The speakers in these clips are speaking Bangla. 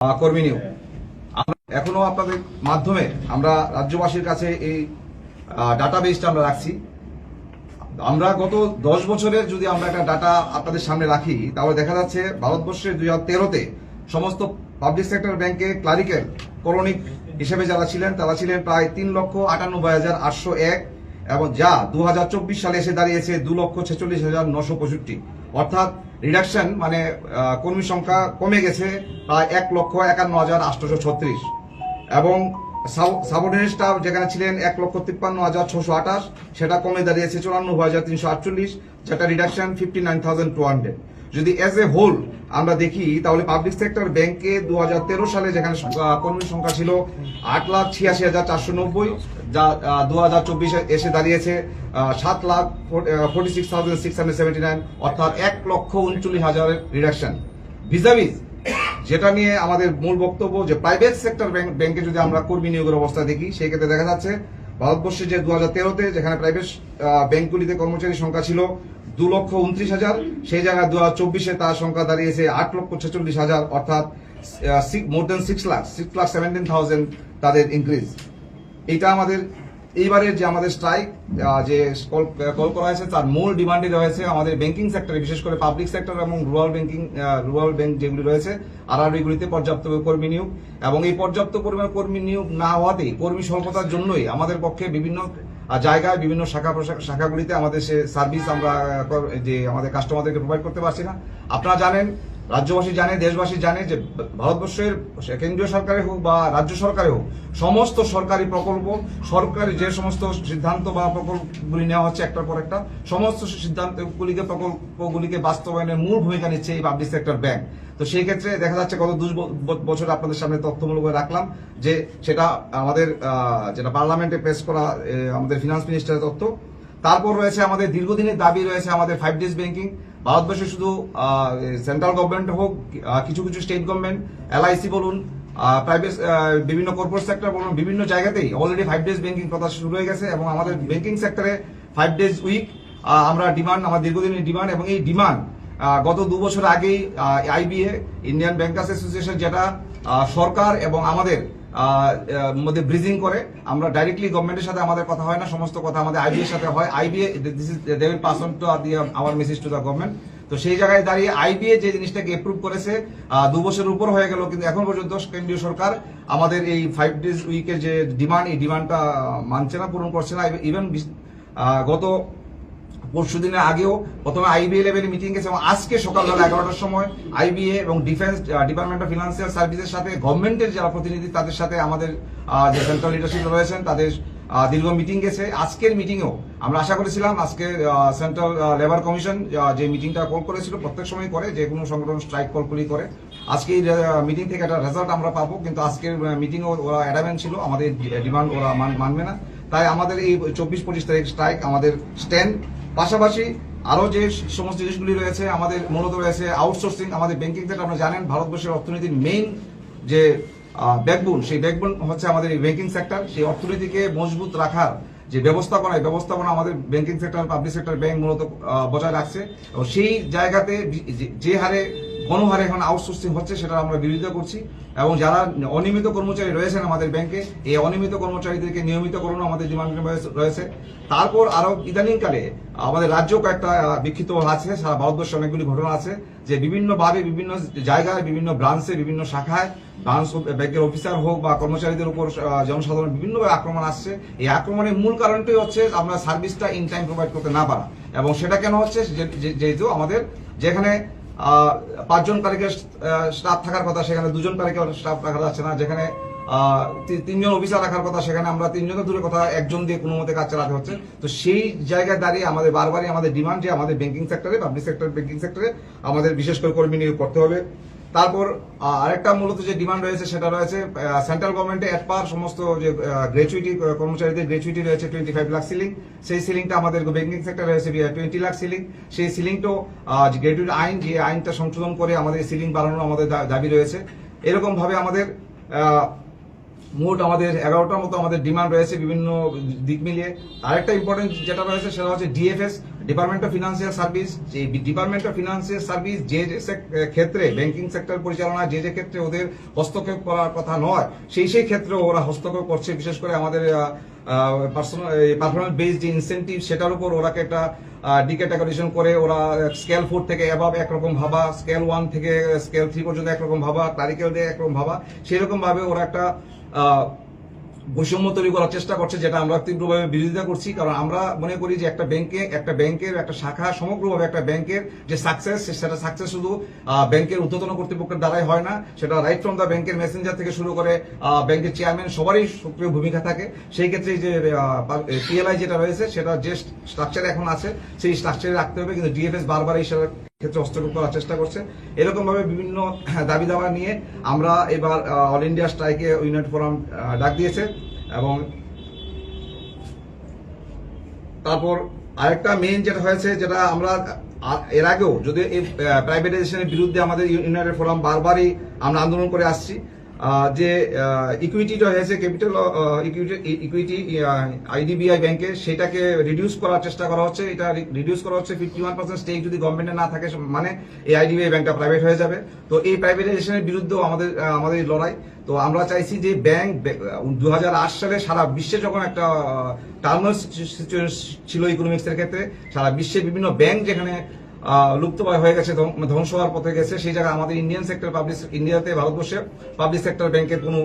কর্মী নিয়োগ আমরা এখনও আপনাদের মাধ্যমে আমরা রাজ্যবাসীর কাছে এই ডাটা বেসটা আমরা রাখছি। আমরা গত দশ বছরের যদি আমরা একটা ডাটা আপনাদের সামনে রাখি, তাহলে দেখা যাচ্ছে ভারতবর্ষের দুই হাজার তেরোতে সমস্ত পাবলিক সেক্টর ব্যাংকে ক্লারিক্যাল করণিক হিসেবে যারা ছিলেন, তারা ছিলেন প্রায় তিন লক্ষ আটানব্বই হাজার আটশো এক এবং যা দু হাজার চব্বিশ সালে এসে দাঁড়িয়েছে দু লক্ষ ছেচল্লিশ হাজার নশো পঁয়ষট্টি। অর্থাৎ রিডাকশন মানে কর্মী সংখ্যা কমে গেছে প্রায় এক লক্ষ একান্ন হাজার আটশোশো ছত্রিশ। এবং সাবঅর্ডিনেট স্টাফ যেখানে ছিলেন এক লক্ষ তিপ্পান্ন হাজার ছশো আঠাশ, সেটা কমে দাঁড়িয়েছে চুরানব্বই হাজার তিনশো আটচল্লিশ, যেটা reduction fifty nine thousand two hundred যদি এজ এ হোল আমরা দেখি, তাহলে পাবলিক সেক্টর ব্যাংকে দু হাজার তেরো সালে যেখানে কর্মীর সংখ্যা ছিল আট লাখ ছিয়াশি হাজার চারশো নব্বই, যা দু হাজার চব্বিশে এসে দাঁড়িয়েছে সাত lakh forty six thousand six hundred seventy nine অর্থাৎ এক লক্ষ উনচল্লিশ হাজারের রিডাকশন ভিজাভিজ যেটা নিয়ে আমাদের মূল বক্তব্য যে প্রাইভেট সেক্টর ব্যাংকে যদি আমরা কর্মী নিয়োগের অবস্থা দেখি, সেই ক্ষেত্রে দেখা যাচ্ছে ভারতবর্ষে যে দু হাজার তেরোতে যেখানে প্রাইভেট ব্যাংকগুলিতে কর্মচারীর সংখ্যা ছিল দু লক্ষ উনত্রিশ হাজার। সেই জায়গায় দু হাজার চব্বিশে তার সংখ্যা দাঁড়িয়েছে আট লক্ষ ছেচল্লিশ হাজার, অর্থাৎ more than six lakh six lakh seventeen thousand তাদের ইনক্রিজ এটা আমাদের, এইবারের যে আমাদের স্ট্রাইক যে কল কল করা হয়েছে, তার মূল ডিমান্ডে রয়েছে আমাদের ব্যাংকিং সেক্টরে বিশেষ করে পাবলিক সেক্টর এবং রুরাল ব্যাংকিং রুরাল ব্যাংক যেগুলি রয়েছে আরআরবিগুলিতে পর্যাপ্ত কর্মী নিয়োগ। এবং এই পর্যাপ্ত পরিমাণ কর্মী নিয়োগ না হওয়াতে কর্মী স্বল্পতার জন্যই আমাদের পক্ষে বিভিন্ন জায়গায় বিভিন্ন শাখা শাখাগুলিতে আমাদের সে সার্ভিস আমরা যে আমাদের কাস্টমারদেরকে প্রোভাইড করতে পারছি না। আপনারা জানেন রাজ্যবাসী জানে, দেশবাসী জানে যে ভারতবর্ষের কেন্দ্রীয় সরকারে হোক বা রাজ্য সরকারে হোক, সমস্ত সরকারি প্রকল্প, সরকারি যে সমস্ত সিদ্ধান্ত বা প্রকল্পগুলি নেওয়া হচ্ছে একটার পর একটা, সমস্ত সিদ্ধান্তগুলিকে, প্রকল্পগুলিকে বাস্তবায়নের মূল ভূমিকা নিচ্ছে এই পাবলিক সেক্টর ব্যাংক তো সেই ক্ষেত্রে দেখা যাচ্ছে গত ব- বছর আপনাদের সামনে তথ্যমূলক রাখলাম যে সেটা আমাদের যেটা পার্লামেন্টে পেশ করা আমাদের ফিনান্স মিনিস্টারের তথ্য। তারপর রয়েছে আমাদের দীর্ঘদিনের দাবি রয়েছে আমাদের ফাইভ ডেজ ব্যাংকিং ভারতবর্ষে শুধু সেন্ট্রাল গভর্নমেন্ট হোক কিছু কিছু স্টেট গভর্নমেন্ট এলআইসি বলুন প্রাইভেট বিভিন্ন কর্পোরেট সেক্টর বলুন, বিভিন্ন জায়গাতেই অলরেডি ফাইভ ডেজ ব্যাংকিং কথা শুরু হয়ে গেছে এবং আমাদের ব্যাংকিং সেক্টরে ফাইভ ডেজ উইক আমরা ডিমান্ড আমার দীর্ঘদিনের ডিমান্ড এবং এই ডিমান্ড গত দু বছর আগেই আইবিএ ইন্ডিয়ান ব্যাংকার্স অ্যাসোসিয়েশন যেটা সরকার এবং আমাদের মধ্যে ব্রিজিং করে। আমরা ডাইরেক্টলি গভর্নমেন্টের সাথে আমাদের কথা হয় না, সমস্ত কথা আমাদের আইবিএ এর সাথে হয়। IBA this is they will pass on to our message to the government তো সেই জায়গায় দাঁড়িয়ে আইবিএ যে জিনিসটাকে এপ্রুভ করেছে দু বছরের উপর হয়ে গেল, কিন্তু এখন পর্যন্ত কেন্দ্রীয় সরকার আমাদের এই ফাইভ ডেজ উইকের যে ডিমান্ড এই ডিমান্ডটা মানছে না, পূরণ করছে না। ইভেন গত পরশু দিনের আগেও প্রথমে আইবিএ লেভেলে মিটিং গেছে এবং আজকে সকালবেলা এগারোটার সময় আইবিএ এবং ডিফেন্স ডিপার্টমেন্ট অফ ফিনান্সিয়াল সার্ভিসের সাথে গভর্নমেন্টের যারা প্রতিনিধি তাদের সাথে আমাদের যে সেন্ট্রাল লিডারশিপ রয়েছেন তাদের দীর্ঘ মিটিং গেছে। আজকের মিটিংয়েও আমরা আশা করেছিলাম আজকে সেন্ট্রাল লেবার কমিশন যে মিটিংটা কল করেছিল প্রত্যেক সময় করে, যে কোনো সংগঠন স্ট্রাইক কল করেই করে। আজকে এই মিটিং থেকে একটা রেজাল্ট আমরা পাবো, কিন্তু আজকের মিটিং ওরা অ্যাডামেন্ট ছিল, আমাদের ডিমান্ড ওরা মান- মানবে না। তাই আমাদের এই চব্বিশ পঁচিশ তারিখ স্ট্রাইক আমাদের স্ট্যান্ড পাশাপাশি আরও যে সমস্ত জিনিসগুলি রয়েছে, আমাদের মূলত রয়েছে আউটসোর্সিং আমাদের ব্যাংকিং থেকে আপনারা জানেন, ভারতবর্ষের অর্থনীতির মেইন যে ব্যাকবোন সেই ব্যাকবোন হচ্ছে আমাদের এই ব্যাংকিং সেক্টর সেই অর্থনীতিকে মজবুত রাখার যে ব্যবস্থাপনা ব্যবস্থাপনা আমাদের banking sector public sector bank মূলত বজায় রাখছে। এবং সেই জায়গাতে যে হারে গণহারে এখন আউটসোর্সিং হচ্ছে, সেটা আমরা বিরোধিতা করছি। এবং যারা অনিয়মিত কর্মচারী রয়েছেন আমাদের ব্যাংকে, এই অনিয়মিত কর্মচারীদেরকে নিয়মিত করানো আমাদের ডিমান্ড রয়েছে। তারপর আরও ইদানিংকালে আমাদের রাজ্য কয়েকটা বিক্ষিপ্ত আছে, সারা ভারতবর্ষে অনেকগুলি ঘটনা আছে, যে বিভিন্ন ভাবে বিভিন্ন জায়গায়, বিভিন্ন ব্রাঞ্চে বিভিন্ন শাখায় ব্রাঞ্চ ব্যাংকের অফিসার হোক বা কর্মচারীদের উপর জনসাধারণ বিভিন্নভাবে আক্রমণ আসছে। এই আক্রমণের মূল কারণটাই হচ্ছে আমরা সার্ভিসটা ইন টাইম প্রোভাইড করতে না পারা। এবং সেটা কেন হচ্ছে? যেহেতু আমাদের যেখানে পাঁচজন কারিগর স্টাফ থাকার কথা, সেখানে দুজন কারিগর স্টাফ রাখা যাচ্ছে না। যেখানে তিনজন অফিসার রাখার কথা, সেখানে আমরা তিনজনের দূরে কথা, একজন দিয়ে কোনো মতে কাজ চালাতে হচ্ছে। তো সেই জায়গায় দাঁড়িয়ে আমাদের বারবারই আমাদের ডিমান্ড যে আমাদের ব্যাংকিং সেক্টরে পাবলিক সেক্টর ব্যাংকিং সেক্টরে আমাদের বিশেষ করে কর্মী নিয়োগ করতে হবে। তারপর আরেকটা মূলত যে ডিমান্ড রয়েছে সেটা রয়েছে সেন্ট্রাল গভর্নমেন্টে এক পার সমস্ত যে গ্র্যাচুইটি কর্মচারীদের গ্র্যাচুইটি রয়েছে টোয়েন্টি ফাইভ লাখ সিলিং সেই সিলিংটা আমাদের ব্যাংকিং সেক্টর রয়েছে টোয়েন্টি লাখ সিলিং সেই সিলিংটাও গ্র্যাচুইটি আইন, যে আইনটা সংশোধন করে আমাদের সিলিং বাড়ানোর আমাদের দাবি রয়েছে। এরকমভাবে আমাদের মোট আমাদের এগারোটার মতো আমাদের ডিমান্ড রয়েছে বিভিন্ন দিক মিলিয়ে। আরেকটা ইম্পর্টেন্ট যেটা রয়েছে সেটা হচ্ছে DFS department of financial service যে ডিপার্টমেন্ট অফ ফিনান্সিয়াল সার্ভিস যে যে ক্ষেত্রে ব্যাংকিং সেক্টর পরিচালনা, যে যে ক্ষেত্রে ওদের হস্তক্ষেপ করার কথা নয়, সেই সেই ক্ষেত্রে ওরা হস্তক্ষেপ করছে। বিশেষ করে আমাদের পার্সোনাল পারফরমেন্স বেসড যে ইনসেন্টিভ সেটার উপর ওরাকে একটা ডিক্যাটাগরিজেশন করে ওরা স্কেল ফোর থেকে অ্যাভাব একরকম ভাবা স্কেল ওয়ান থেকে স্কেল থ্রি পর্যন্ত একরকম ভাবা ক্লারিক্যাল দিয়ে একরকম ভাবা। সেরকম ভাবে ওরা একটা বৈষম্য তৈরি করার চেষ্টা করছে, যেটা আমরা তীব্রভাবে বিরোধিতা করছি। কারণ আমরা মনে করি যে একটা ব্যাংকে, একটা ব্যাংকের, একটা শাখা সমগ্রভাবে একটা ব্যাংকের যে সাকসেস সেটা সাকসেস শুধু ব্যাংকের ঊর্ধ্বতন কর্তৃপক্ষের দ্বারাই হয় না। সেটা রাইট ফ্রম দ্য ব্যাংকের মেসেঞ্জার থেকে শুরু করে ব্যাংকের চেয়ারম্যান সবারই সক্রিয় ভূমিকা থাকে। সেই ক্ষেত্রে যে পিএলআই যেটা রয়েছে, সেটা যে স্ট্রাকচার এখন আছে, সেই স্ট্রাকচারে রাখতে হবে। কিন্তু ডিএফএস বারবার এই ক্ষেত্রে হস্তক্ষেপ করার চেষ্টা করছে। এরকমভাবে বিভিন্ন দাবি দাবা নিয়ে আমরা এবার অল ইন্ডিয়া স্ট্রাইকে ইউনাইট ফোরাম ডাক দিয়েছে এবং তারপর আরেকটা মেইন যেটা হয়েছে, যেটা আমরা এর আগেও যদি এই প্রাইভেটাইজেশনের বিরুদ্ধে আমাদের ইউনাইটেড ফোরাম বারবারই আমরা আন্দোলন করে আসছি যে ইকুইটিটা হয়েছে ক্যাপিটাল ইকুইটি আইডিবিআই ব্যাংকে সেটাকে রিডিউস করার চেষ্টা করা হচ্ছে। এটা রিডিউস করা হচ্ছে ফিফটি ওয়ান পার্সেন্ট স্টেক যদি গভর্নমেন্টে না থাকে মানে এই আইডিবিআই ব্যাংকটা প্রাইভেট হয়ে যাবে। তো এই প্রাইভেটাইজেশনের বিরুদ্ধেও আমাদের আমাদের লড়াই। তো আমরা চাইছি যে ব্যাংক দু হাজার আট সালে সারা বিশ্বে যখন একটা টার্মাল ছিল ইকোনমিক্সের ক্ষেত্রে, সারা বিশ্বে বিভিন্ন ব্যাংক যেখানে লুপ্তপ্রায় হয়ে গেছে ধ্বংস হওয়ার পথে গেছে। সেই জায়গায় আমাদের ইন্ডিয়ান সেক্টর পাবলিক ইন্ডিয়াতে ভারতবর্ষে পাবলিক সেক্টর ব্যাংকের কোনো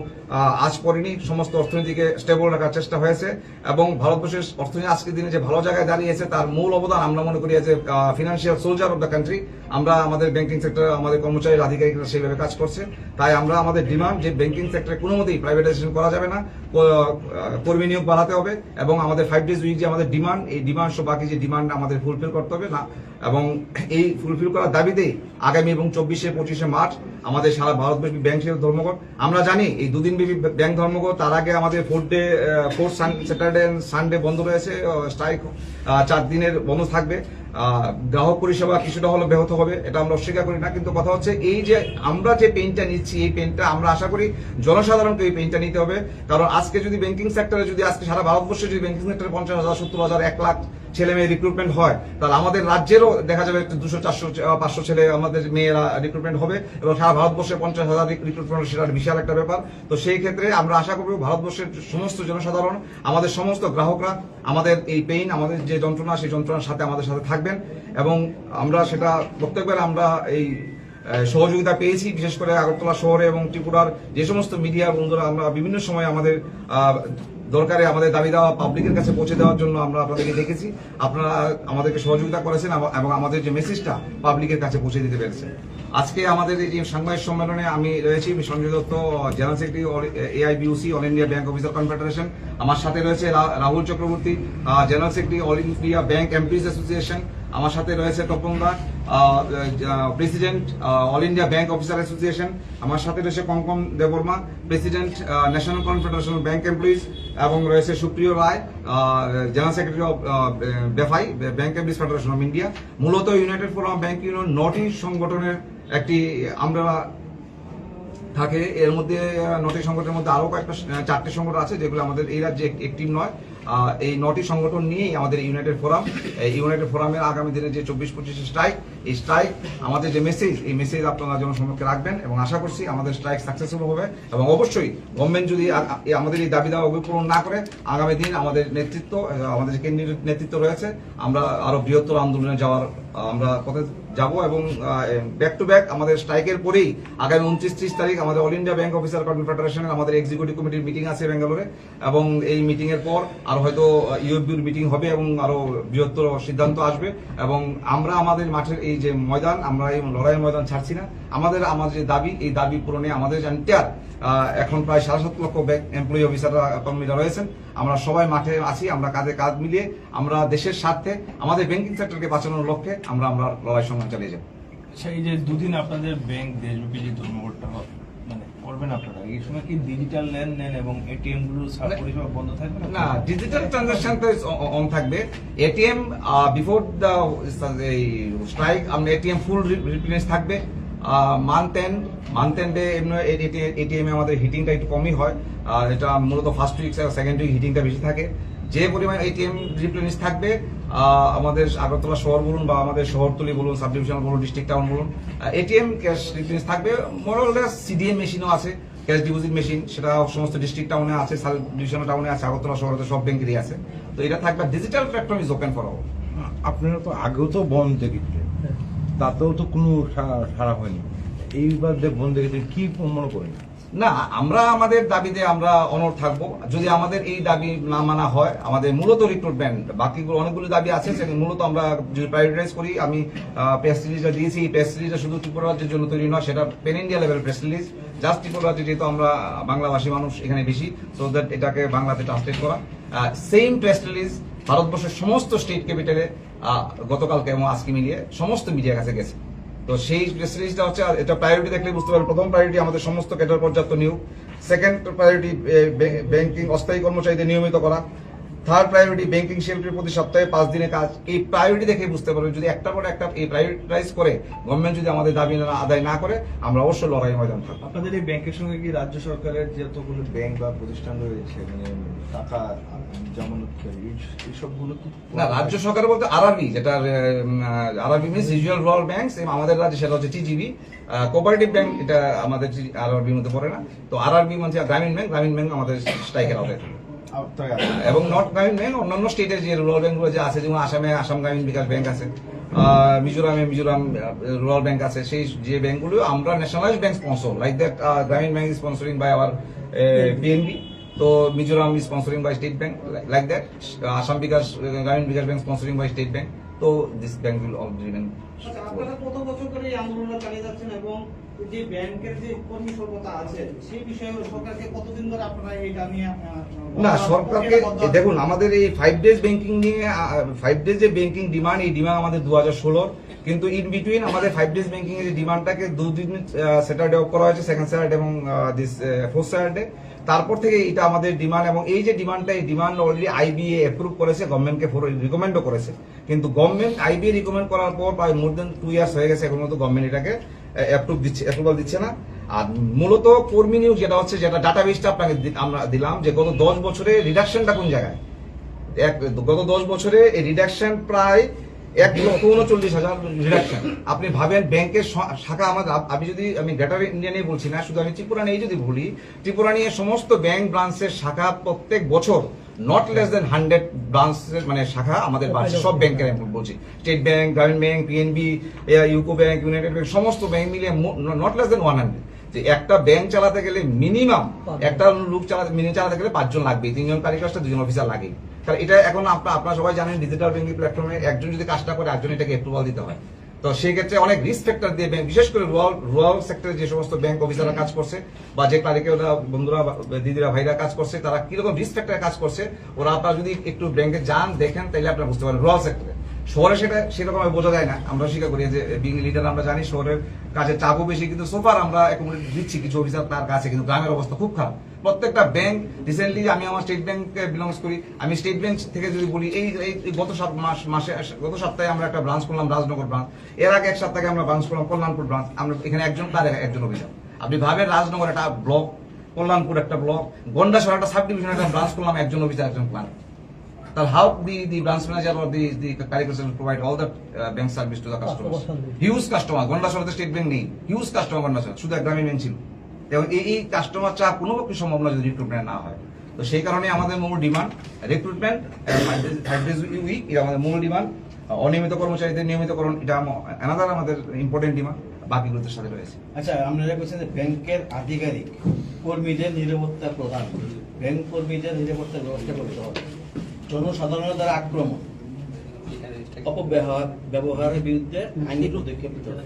আজ পড়েনি। সমস্ত অর্থনীতিকে স্টেবল রাখার চেষ্টা হয়েছে এবং ভারতবর্ষের অর্থনীতি আজকের দিনে যে ভালো জায়গায় দাঁড়িয়েছে তার মূল অবদান আমরা মনে করি যে financial soldier of the country আমরা আমাদের ব্যাংকিং সেক্টর আমাদের কর্মচারী, আধিকারিকরা সেইভাবে কাজ করছে। তাই আমরা আমাদের ডিমান্ড যে ব্যাংকিং সেক্টরে কোনো মতেই প্রাইভেটাইজেশন করা যাবে না। কর্মী নিয়োগ বাড়াতে হবে এবং আমাদের ফাইভ ডেজ উইক যে আমাদের ডিমান্ড এই ডিমান্ড বাকি যে ডিমান্ড আমাদের ফুলফিল করতে হবে, না এবং এই ফুলফিল করার দাবিতেই আগামী এবং চব্বিশে, পঁচিশে মার্চ আমাদের সারা ভারতব্যাপী ব্যাংক ধর্মঘট। আমরা জানি এই দুদিন ব্যাপী ব্যাংক ধর্মঘট, তার আগে আমাদের fourth day fourth Saturday Sunday বন্ধ রয়েছে স্ট্রাইক চার দিনের বন্ধ থাকবে। গ্রাহক পরিষেবা কিছুটা হলো ব্যাহত হবে, এটা আমরা অস্বীকার করি না, কিন্তু কথা হচ্ছে এই যে আমরা যে পেনটা নিচ্ছি, এই পেনটা আমরা আশা করি জনসাধারণকে এই পেনটা নিতে হবে। কারণ আজকে যদি ব্যাংকিং সেক্টরে যদি আজকে সারা ভারতবর্ষে যদি ব্যাংকিং সেক্টরে পঞ্চাশ হাজার, সত্তর হাজার, এক লাখ ছেলে মেয়ে রিক্রুটমেন্ট হয়, তাহলে আমাদের রাজ্যেরও দেখা যাবে দুশো, চারশো, পাঁচশো ছেলে আমাদের মেয়েরা রিক্রুটমেন্ট হবে এবং সারা ভারতবর্ষে পঞ্চাশ হাজার রিক্রুটমেন্ট সেটা বিশাল একটা ব্যাপার। তো সেই ক্ষেত্রে আমরা আশা করব ভারতবর্ষের সমস্ত জনসাধারণ, আমাদের সমস্ত গ্রাহকরা, আমাদের এই পেইন আমাদের যে যন্ত্রণা, সেই যন্ত্রণার সাথে আমাদের সাথে থাকবেন এবং আমরা সেটা প্রত্যেকবার আমরা এই সহযোগিতা পেয়েছি, বিশেষ করে আগরতলা শহরে এবং ত্রিপুরার যে সমস্ত মিডিয়া বন্ধুরা, আমরা বিভিন্ন সময় আমাদের দরকারে আমাদের দাবি দেওয়া পাবলিকের কাছে পৌঁছে দেওয়ার জন্য আমরা আপনাদেরকে দেখেছি। আপনারা আমাদেরকে সহযোগিতা করেছেন এবং- এবং আমাদের যে মেসেজটা পাবলিকের কাছে পৌঁছে দিতে পেরেছেন। আজকে আমাদের এই সাংবাদিক সম্মেলনে আমি রয়েছি Sanjay Dutta, general secretary AIBOC all India bank officer confederation. আমার সাথে রয়েছে Rahul Chakraborty general secretary all India bank employees association. আমার সাথে রয়েছে Tapan da president all India bank officer association. আমার সাথে রয়েছে Kankan Debbarma, president national confederation bank employees এবং রয়েছে Supriya Roy general secretary of BEFI, bank employees federation of India. মূলত ইউনাইটেড ফোরাম ব্যাংক ইউনিয়ন নটি সংগঠনের একটি, আমরা থাকে, এর মধ্যে, নটি সংগঠনের মধ্যে আরও কয়েকটা চারটে সংগঠন আছে, যেগুলো আমাদের এই রাজ্যে একটিভ নয়। এই নটি সংগঠন নিয়েই আমাদের ইউনাইটেড ফোরাম, এই ইউনাইটেড ফোরামের আগামী দিনে যে চব্বিশ পঁচিশ স্ট্রাইক, এই স্ট্রাইক, আমাদের যে মেসেজ, এই মেসেজ আপনারা জনসম্মুখে রাখবেন এবং আশা করছি আমাদের স্ট্রাইক সাকসেসফুল হবে এবং অবশ্যই গভর্নমেন্ট যদি আমাদের এই দাবি দাওয়া পূরণ না করে, আগামী দিন আমাদের নেতৃত্ব আমাদের যে কেন্দ্রীয় নেতৃত্ব রয়েছে, আমরা আরও বৃহত্তর আন্দোলনে যাওয়ার, আমরা পথে যাব এবং ব্যাক টু ব্যাক আমাদের স্ট্রাইকের পরেই আগামী উনত্রিশ ত্রিশ তারিখ আমাদের অল ইন্ডিয়া ব্যাংক অফিসার কনফেডারেশনের আমাদের এক্সিকিউটিভ কমিটির মিটিং আছে বেঙ্গালোরে এবং এই মিটিং এর পর আর হয়তো ইউএফবির মিটিং হবে এবং আরও বৃহত্তর সিদ্ধান্ত আসবে এবং আমরা আমাদের মাঠের এই যে ময়দান, আমরা এই লড়াইয়ের ময়দান ছাড়ছি না। আমাদের আমাদের যে দাবি, এই দাবি পূরণে আমাদের এন্টায়ার এখন প্রায় সাড়ে সাত লক্ষ ব্যাংক এমপ্লয়ি অফিসাররা কর্মীরা রয়েছেন। আমরা সবাই মাঠে আছি আমরা কাঁধে কাঁধ মিলিয়ে আমরা দেশের স্বার্থে আমাদের ব্যাংকিং সেক্টরকে বাঁচানোর লক্ষ্যে আমরা আমরা লড়াই সংগ্রাম চালিয়ে যাব। সেই যে দুদিন আপনাদের ব্যাংক দেশব্যাপী যে ধর্মঘটটা হবে, মানে করবেন আপনারা এই সময় কি ডিজিটাল লেনদেন এবং এটিএমগুলো মানে- পরিষেবা বন্ধ থাকবে না? ডিজিটাল ট্রানজাকশন তো অন থাকবে। এটিএম বিফোর দ্য স্ট্রাইক আমরা এটিএম ফুল রিপ্লেস থাকবে। মান্থ এন্ড মান্থ এন্ডে এমনি এটিএম এ আমাদের হিটিংটা একটু কমই হয়। এটা মূলত ফার্স্ট উইক সেকেন্ড উইক হিটিংটা বেশি থাকে। যে পরিমাণ এটিএম রিপ্লেনিশ থাকবে আমাদের আগরতলা শহর বলুন বা আমাদের শহরতলি বলুন সাব ডিভিশন বলুন ডিস্ট্রিক্ট টাউন বলুন এটিএম ক্যাশ রিপ্লেনিশ থাকবে। মোরাললেস সিডিএম মেশিনও আছে ক্যাশ ডিপোজিট মেশিন সেটা সমস্ত ডিস্ট্রিক্ট টাউনে আছে সাব ডিভিশন টাউনে আছে আগরতলা শহরে সব ব্যাংকেরই আছে। তো এটা থাকবে digital platform is open for all আপনারা তো আগেও তো বন্ধ দেখেছিলেন তাতেও তো কোনো সাড়া হয়নি। এইবার যে বন্ধ দেখেছেন কি মনে করেন? না, আমরা আমাদের দাবিতে আমরা অনড় থাকব। যদি আমাদের এই দাবি না মানা হয়, আমাদের মূলত রিক্রুটমেন্ট বাকিগুলো অনেকগুলো দাবি আছে, সেগুলো মূলত আমরা যদি প্রায়োরিটাইজ করি, আমি প্রেস রিলিজটা দিয়েছি। এই প্রেস রিলিজটা শুধু ত্রিপুরা রাজ্যের জন্য তৈরি নয়, সেটা pan India level press release just Tripura রাজ্যে যেহেতু আমরা বাংলাভাষী মানুষ এখানে বেশি সো দ্যাট এটাকে বাংলাতে ট্রান্সলেট করা। সেম প্রেস রিলিজ ভারতবর্ষের সমস্ত স্টেট ক্যাপিটালে গতকালকে এবং আজকে মিলিয়ে সমস্ত মিডিয়ার কাছে গেছে। তো সেই সিরিজটা হচ্ছে এটা প্রায়োরিটি দেখলে বুঝতে পারবেন প্রথম প্রায়োরিটি আমাদের সমস্ত ক্যাডার পর্যাপ্ত নিয়োগ। সেকেন্ড প্রায়োরিটি ব্যাংকিং অস্থায়ী কর্মচারীদের নিয়মিত করা। থার্ড প্রায়োরিটি ব্যাংকিং শিল্পের প্রতি সপ্তাহে পাঁচ দিনের কাজ। এই প্রায়োরিটি দেখে বুঝতে পারবেন যদি একটা পর একটা এই প্রায়োরিটাইজ করে গভর্নমেন্ট যদি আমাদের দাবি না আদায় না করে আমরা অবশ্যই লড়াই ময়দান থাকব। আপনাদের এই ব্যাংকের সঙ্গে কি রাজ্য সরকারের যতগুলো ব্যাংক বা প্রতিষ্ঠান রয়েছে মানে টাকা এইসবগুলো না রাজ্য সরকার বলতে আরআরবি যেটা RRB means regional rural banks এবং আমাদের রাজ্যে সেটা হচ্ছে টিজিবি কোপারেটিভ ব্যাংক এটা আমাদের আরআরবির মধ্যে পড়ে না। তো আরআরবি মানে গ্রামীণ ব্যাংক গ্রামীণ ব্যাংক আমাদের স্ট্রাইকের আওতায় থাকে। এবং নট গ্রামীণ ব্যাংক অন্যান্য স্টেটের যে রুরাল ব্যাংকগুলো যে আছে যেমন আসামে আসাম গ্রামীণ বিকাশ ব্যাংক আছে মিজোরামে মিজোরাম রুরাল ব্যাংক আছে সেই যে ব্যাংকগুলো আমরা nationalise bank sponsor like that Gramin bank sponsoring by our PNB তো Mizoram sponsoring by State Bank like that Assam Bikash Gramin Bikash bank sponsoring by State Bank তো this bank will all remain আচ্ছা, আপনারা কত বছর ধরে এই আন্দোলনটা চালিয়ে যাচ্ছেন এবং যে ব্যাংকের যে কর্মী আছে সেই বিষয়ে সরকারকে কতদিন ধরে আপনারা এটা নিয়ে না সরকারকে দেখুন আমাদের এই ফাইভ ডেজ ব্যাংকিং নিয়ে ফাইভ ডেজ যে ব্যাংকিং ডিমান্ড এই ডিমান্ড আমাদের দু হাজার ষোলোর কিন্তু ইন বিটুইন আমাদের ফাইভ ডেজ ব্যাংকিং এর ডিমান্ডটাকে দুদিন স্যাটারডে অফ করা হয়েছে সেকেন্ড স্যাটারডে এবং দিস ফোর্থ স্যাটারডে তারপর থেকে এটা আমাদের ডিমান্ড এবং এই যে ডিমান্ডটা এই ডিমান্ড অলরেডি আইবিএ অ্যাপ্রুভ করেছে গভর্নমেন্টকে রিকমেন্ডও করেছে। কিন্তু গভর্নমেন্ট আইবিএ রিকমেন্ড করার পর প্রায় মোর দেন টু ইয়ার্স হয়ে গেছে এখন মতো গভর্নমেন্ট এটাকে অ্যাপ্রুভ দিচ্ছে অ্যাপ্রুভাল দিচ্ছে না। আর মূলত কর্মী নিয়োগ যেটা হচ্ছে, যেটা ডাটাবেসটা আপনাকে আমরা দিলাম যে গত দশ বছরে রিডাকশনটা কোন জায়গায়? এক, গত দশ বছরে এই রিডাকশন প্রায় এক লক্ষ উনচল্লিশ হাজার রিডাকশন আপনি ভাবেন ব্যাংকের শাখা আমাদের, আপ- আমি যদি, আমি গ্রেটার ইন্ডিয়া নিয়ে বলছি না, শুধু আমি ত্রিপুরা নিয়ে যদি বলি, ত্রিপুরা নিয়ে সমস্ত ব্যাংক ব্রাঞ্চের শাখা প্রত্যেক বছর নট লেস দেন হান্ড্রেড ব্রাঞ্চের মানে শাখা আমাদের বাড়ছে সব ব্যাংকের আমি বলছি। State Bank Gramin bank PNB UCO bank United bank সমস্ত ব্যাংক মিলিয়ে not less than one hundred যে একটা ব্যাংক চালাতে গেলে মিনিমাম একটা লোক চালাতে মিনিমাম চালাতে গেলে পাঁচজন লাগবে তিনজন কারিগর দুজন অফিসার লাগে কারণ এটা এখন আপনার আপনারা সবাই জানেন ডিজিটাল ব্যাংকিং প্ল্যাটফর্মে একজন যদি কাজটা করে একজন এটাকে অ্যাপ্রুভাল দিতে হয়। তো সেই ক্ষেত্রে অনেক রিস্ক ফ্যাক্টর দিয়ে ব্যাংক বিশেষ করে রুরাল রুরাল সেক্টরে যে সমস্ত ব্যাংক অফিসাররা কাজ করছে, বা যে ক্লারিকেরা বন্ধুরা, দিদিরা, ভাইরা কাজ করছে, তারা কীরকম রিস্ক ফ্যাক্টরে কাজ করছে, ওরা আপনারা যদি একটু ব্যাংকে যান, দেখেন তাহলে আপনারা বুঝতে পারেন রুরাল সেক্টরে শহরে সেটা সেরকম বোঝা যায় না, আমরা স্বীকার করি যে বিং লিডার আমরা জানি, শহরের কাছে চাপও বেশি, কিন্তু সোফার আমরা অ্যাকোমোডেট দিচ্ছি, কিছু অফিসার তার কাছে, কিন্তু গ্রামের অবস্থা খুব খারাপ। প্রত্যেকটা ব্যাংক রিসেন্টলি আমি আমার স্টেট ব্যাংকে বিলংস করি। আমি স্টেট ব্যাংক থেকে যদি বলি এই গত সাত মাস মাসে গত সপ্তাহে আমরা একটা ব্রাঞ্চ করলাম রাজনগর ব্রাঞ্চ এর আগে এক সপ্তাহে আমরা ব্রাঞ্চ করলাম কল্যাণপুর ব্রাঞ্চ আমরা এখানে একজন তার একজন অভিযান আপনি ভাবেন রাজনগর একটা ব্লক কল্যাণপুর একটা ব্লক গন্ডাসর একটা সাব ডিভিশন একটা ব্রাঞ্চ করলাম একজন অফিসার একজন plan Then how branch manager or the, the carrier will provide all the uh, bank service to the customers? Huge customer, গন্ডাসরতে স্টেট ব্যাংক নেই। হিউজ কাস্টমার গন্ডাসর শুধু এক গ্রামীণ ব্যাংক ছিল। এবং এই কাস্টমার চাপ কোনো পক্ষে সম্ভব না যদি রিক্রুটমেন্ট না হয়। তো সেই কারণে আমাদের মূল demand recruitment five days week এটা আমাদের মূল ডিমান্ড অনিয়মিত কর্মচারীদের নিয়মিতকরণ এটা অ্যানাদার আমাদের ইম্পর্টেন্ট ডিমান্ড বাকিগুলোর সাথে রয়েছে। আচ্ছা আপনারা বলছেন যে ব্যাংকের আধিকারিক কর্মীদের নিরাপত্তা প্রদান, ব্যাংক কর্মীদের নিরাপত্তা ব্যবস্থা করতে হবে। জনসাধারণের দ্বারা আক্রমণ, অপব্যবহার, ব্যবহারের বিরুদ্ধে আইনি পদক্ষেপ নিতে হবে।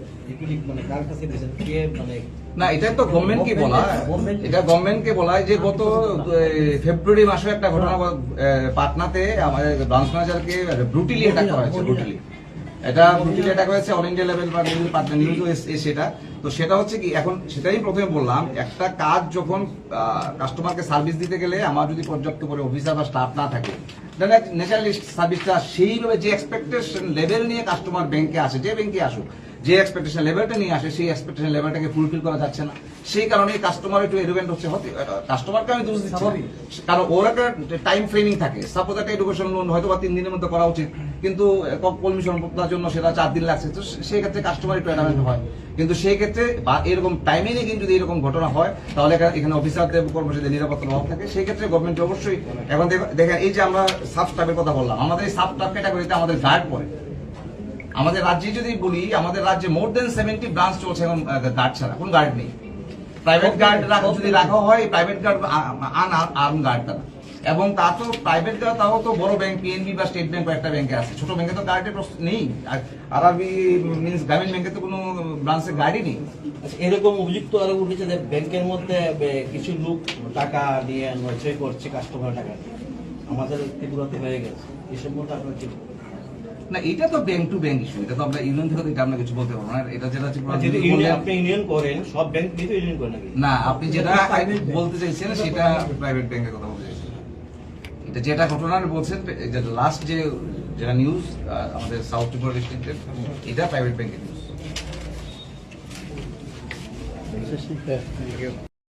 মানে কার কাছে কে মানে না এটা তো গভর্নমেন্টকে বলা। এটা গভর্নমেন্টকে বলা যে গত ফেব্রুয়ারি মাসে একটা ঘটনা পাটনাতে আমাদের ব্রাঞ্চ ম্যানেজারকে ব্রুটিলি অ্যাটাক করা হয়েছে ব্রুটিলি এটা ব্রুটিলি অ্যাটাক হয়েছে অল ইন্ডিয়া লেভেল বা নিউজ পাটনা নিউজও সেটা তো সেটা হচ্ছে কি এখন সেটাই প্রথমে বললাম একটা কাজ যখন কাস্টমারকে সার্ভিস দিতে গেলে আমার যদি পর্যাপ্ত করে অফিসার বা স্টাফ না থাকে ন্যাচারালি সার্ভিসটা সেইভাবে যে এক্সপেকটেশন লেভেল নিয়ে কাস্টমার ব্যাংকে আসে যে ব্যাংকে আসুক যে এক্সপেকটেশন লেভেলটা নিয়ে আসে সেই এক্সপেকটেশন লেভেলটাকে ফুলফিল করা যাচ্ছে না। সেই কারণে কাস্টমার একটু এরোভেন্ট হচ্ছে। হতে কাস্টমারকে আমি দোষ দিচ্ছি কারণ ওর একটা টাইম ফ্রেমিং থাকে। সাপোজ একটা এডুকেশন লোন হয়তো বা তিন দিনের মধ্যে করা উচিত। কিন্তু কলমি সম্পদার জন্য সেটা চার দিন লাগছে। তো সেই ক্ষেত্রে কাস্টমার একটু অ্যাডামেন্ট হয়। কিন্তু সেই ক্ষেত্রে বা এরকম টাইমে নিয়ে কিন্তু যদি এরকম ঘটনা হয় তাহলে এখানে অফিসারদের কর্মচারীদের নিরাপত্তার অভাব থাকে। সেই ক্ষেত্রে গভর্নমেন্ট অবশ্যই এখন দেখেন এই যে আমরা সাব স্টাফের কথা বললাম। আমাদের এই সাব স্টাফ ক্যাটাগরিতে আমাদের গার্ড পড়ে। আমাদের রাজ্যে যদি বলি আমাদের রাজ্যে মোর দেন সেভেন্টি ব্রাঞ্চ চলছে এখন গার্ড ছাড়া কোন গার্ড নেই। প্রাইভেট গার্ড যদি রাখা হয় private guard unarmed guard তারা। এবং তা তো প্রাইভেট গার্ড তাও তো বড় ব্যাংক পিএনবি বা স্টেট ব্যাংক একটা ব্যাংকে আছে। ছোট ব্যাংকে তো গার্ডের প্রশ্ন নেই। আর আরবি মিনস গ্রামীণ ব্যাংকে তো কোনো ব্রাঞ্চে গার্ডই নেই। আচ্ছা, এরকম অভিযুক্ত আরও উঠেছে যে ব্যাংকের মধ্যে কিছু লোক টাকা নিয়ে নয় করছে কাস্টমার টাকা আমাদের ত্রিপুরাতে হয়ে গেছে। এই সম্বন্ধে আপনার কি? না এটা তো ব্যাংক টু ব্যাংক ইস্যু এটা তো আমরা ইউনিয়ন থেকে এটা আমরা কিছু বলতে পারব না এটা যেটা হচ্ছে ইউনিয়ন আপনি ইউনিয়ন করেন সব ব্যাংক দিয়ে ইউনিয়ন করেন না আপনি যেটা বলতে চাইছেন সেটা প্রাইভেট ব্যাংকের কথা বলতে চাইছেন। এটা যেটা ঘটনা বলছেন লাস্ট যে যেটা নিউজ আমাদের সাউথ ত্রিপুরা ডিস্ট্রিক্টের এটা প্রাইভেট ব্যাংকের নিউজ